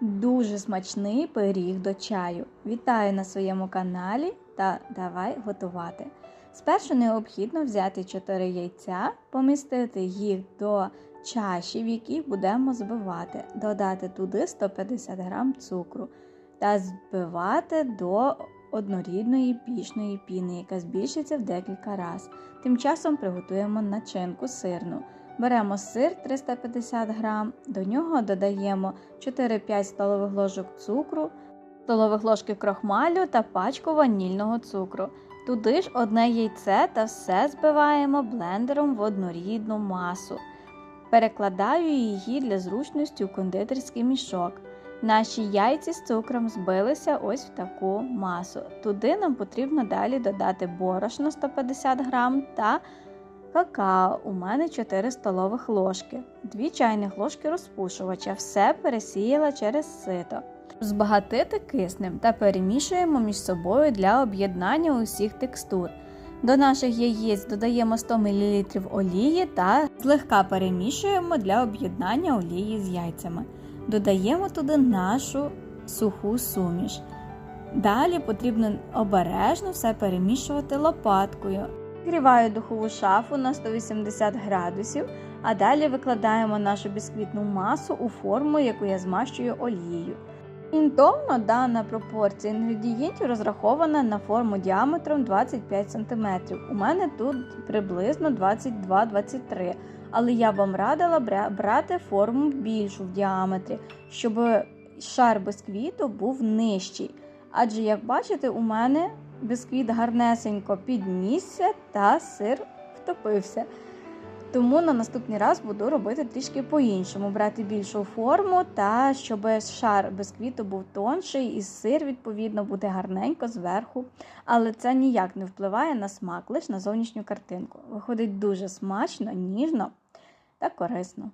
Дуже смачний пиріг до чаю. Вітаю на своєму каналі та давай готувати. Спершу необхідно взяти 4 яйця, помістити їх до чаші, в якій будемо збивати, додати туди 150 г цукру та збивати до однорідної пішної піни, яка збільшиться в декілька разів. Тим часом приготуємо начинку сирну. Беремо сир 350 г, до нього додаємо 4-5 столових ложок цукру, столових ложки крохмалю та пачку ванільного цукру. Туди ж одне яйце та все збиваємо блендером в однорідну масу. Перекладаю її для зручності у кондитерський мішок. Наші яйці з цукром збилися ось в таку масу. Туди нам потрібно далі додати борошно 150 г та какао. У мене 4 столових ложки, 2 чайних ложки розпушувача. Все пересіяла через сито. Збагатити киснем та перемішуємо між собою для об'єднання усіх текстур. До наших яєць додаємо 100 мл олії та злегка перемішуємо для об'єднання олії з яйцями. Додаємо туди нашу суху суміш. Далі потрібно обережно все перемішувати лопаткою. Гріваю духову шафу на 180 градусів, а далі викладаємо нашу бісквітну масу у форму, яку я змащую олією. Орієнтовно дана пропорція інгредієнтів розрахована на форму діаметром 25 см. У мене тут приблизно 22-23 але я вам радила брати форму більшу в діаметрі, щоб шар бісквіту був нижчий. Адже, як бачите, у мене бісквіт гарнесенько піднісся та сир втопився. Тому на наступний раз буду робити трішки по-іншому, брати більшу форму, та щоб шар бісквіту був тонший, і сир, відповідно, буде гарненько зверху. Але це ніяк не впливає на смак, лише на зовнішню картинку. Виходить дуже смачно, ніжно та корисно.